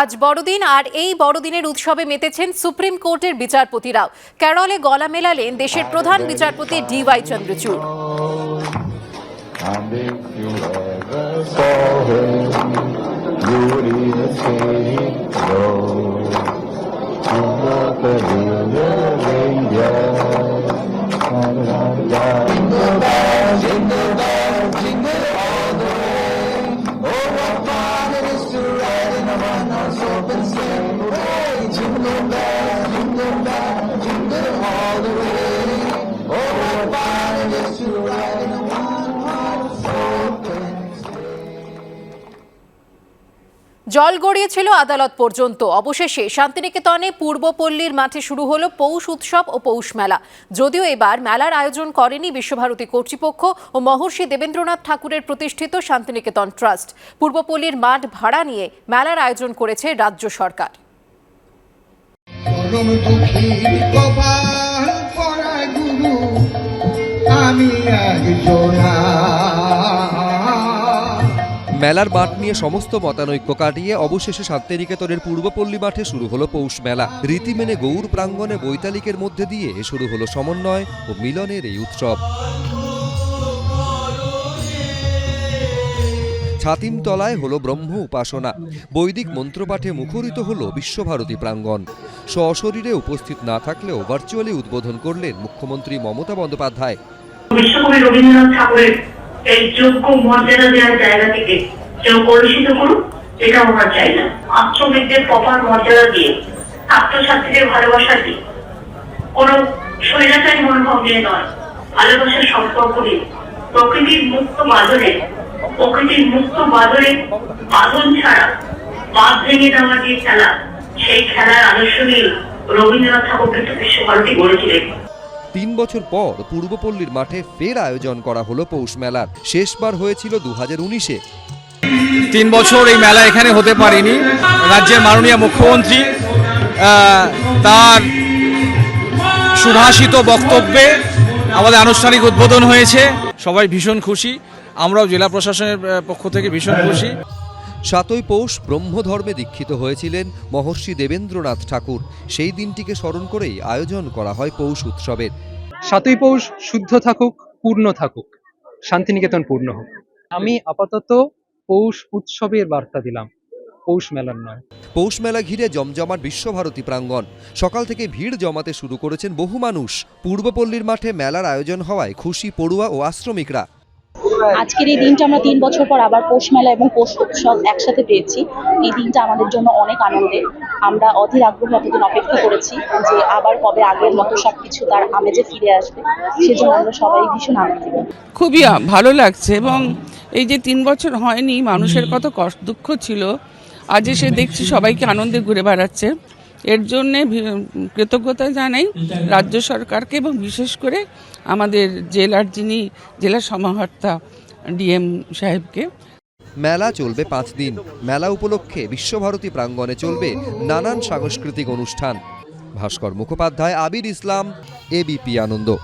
আজ বড়দিন আর এই বড়দিনের উৎসবে মেতেছেন সুপ্রিম কোর্টের বিচারপতিরাও। কেরলে গলা মেলালেন দেশের প্রধান বিচারপতি চন্দ্রচূড়। Would even see জল গড়িয়েছিল আদালত পর্যন্ত। অবশেষে শান্তিনিকেতনে পূর্বপল্লীর মাঠে শুরু হলো পৌষ উৎসব ও পৌষ মেলা। যদিও এবার মেলার আয়োজন করেনি বিশ্বভারতী কর্তৃপক্ষ ও মহর্ষি দেবেন্দ্রনাথ ঠাকুরের প্রতিষ্ঠিত শান্তিনিকেতন ট্রাস্ট। পূর্বপল্লীর মাঠ ভাড়া নিয়ে মেলার আয়োজন করেছে রাজ্য সরকার। আমি মেলার মাঠ নিয়ে সমস্ত মতানৈক্য কাটিয়ে অবশেষে শান্তিনিকেতনের পূর্বপল্লী মাঠে শুরু হলো পৌষ মেলা। রীতি মেনে গৌর প্রাঙ্গণে বৈতালিকের মধ্যে দিয়ে শুরু হলো সমন্বয় ও মিলনের এই উৎসব। ছাতিমতলায় হলো ব্রহ্ম উপাসনা। বৈদিক মন্ত্রপাঠে মুখরিত হলো বিশ্বভারতী প্রাঙ্গণ। সশরীরে উপস্থিত না থাকলেও ভার্চুয়ালি উদ্বোধন করলেন মুখ্যমন্ত্রী মমতা বন্দ্যোপাধ্যায়। এই যোগ্য মর্যাদা দেওয়ার জায়গা থেকে কেউ কলুষিত করুক এটা আমরা চাই না। আশ্রমিকদের প্রপার মর্যাদা দিয়ে, ছাত্রছাত্রীদের ভালোবাসা দিয়ে। কোন স্বৈরাচারী মনোভাব নিয়ে নয়, ভালোবাসার সম্পর্ক দিয়ে প্রকৃতির মুক্ত বাদরে, প্রকৃতির মুক্ত বাদরে বাঁধন ছাড়া, বাঁধ ভেঙে দেওয়া যে খেলা, সেই খেলার আদর্শ নিয়ে রবীন্দ্রনাথ ঠাকুর কিন্তু বিশ্বভারতী গড়েছিলেন তিন বছর পর পূর্বপল্লীর মাঠে ফের আয়োজন করা হলো পৌষ মেলার শেষবার হয়েছিল দু হাজার উনিশে। তিন বছর এই মেলা এখানে হতে পারেনি। রাজ্যের মাননীয় মুখ্যমন্ত্রী তার সুভাষিত বক্তব্যে আমাদের আনুষ্ঠানিক উদ্বোধন হয়েছে। সবাই ভীষণ খুশি। আমরাও জেলা প্রশাসনের পক্ষ থেকে ভীষণ খুশি। সাতই পৌষ ব্রহ্মধর্মে দীক্ষিত হয়েছিলেন মহর্ষি দেবেন্দ্রনাথ ঠাকুর। সেই দিনটিকে স্মরণ করেই আয়োজন করা হয় পৌষ উৎসবের। সাতই পৌষ শুদ্ধ থাকুক পূর্ণ থাকুক শান্তিনিকেতন পূর্ণ হোক। আমি আপাতত পৌষ উৎসবের বার্তা দিলাম পৌষ মেলার নয়। পৌষ মেলা ঘিরে জমজমাট বিশ্বভারতী প্রাঙ্গণ। সকাল থেকে ভিড় জমাতে শুরু করেছেন বহু মানুষ। পূর্বপল্লীর মাঠে মেলার আয়োজন হওয়ায় খুশি পড়ুয়া ও আশ্রমিকরা। আজকের এই দিনটা আমরা তিন বছর পর আবার পৌষ মেলা এবং পৌষ উৎসব একসাথে পেয়েছি। এই দিনটা আমাদের জন্য অনেক আনন্দের। আমরা অধীর আগ্রহে এতদিন অপেক্ষা করেছি যে আবার কবে আগের মতো সবকিছু তার আমেজে ফিরে আসবে সেজন্য আমরা সবাই ভীষণ আনন্দিত। খুবই ভালো লাগছে এবং এই যে তিন বছর হয়নি মানুষের কত কষ্ট দুঃখ ছিল আজ এসে দেখছি সবাইকে আনন্দে ঘুরে বেড়াচ্ছে। এর জন্যে ভি- কৃতজ্ঞতা জানাই রাজ্য সরকারকে এবং বিশেষ করে আমাদের জেলার যিনি জেলা সমাহর্তা ডিএম সাহেবকে। মেলা চলবে পাঁচ দিন। মেলা উপলক্ষে বিশ্বভারতী প্রাঙ্গণে চলবে নানান সাংস্কৃতিক অনুষ্ঠান। ভাস্কর মুখোপাধ্যায় আবির ইসলাম এবিপি আনন্দ।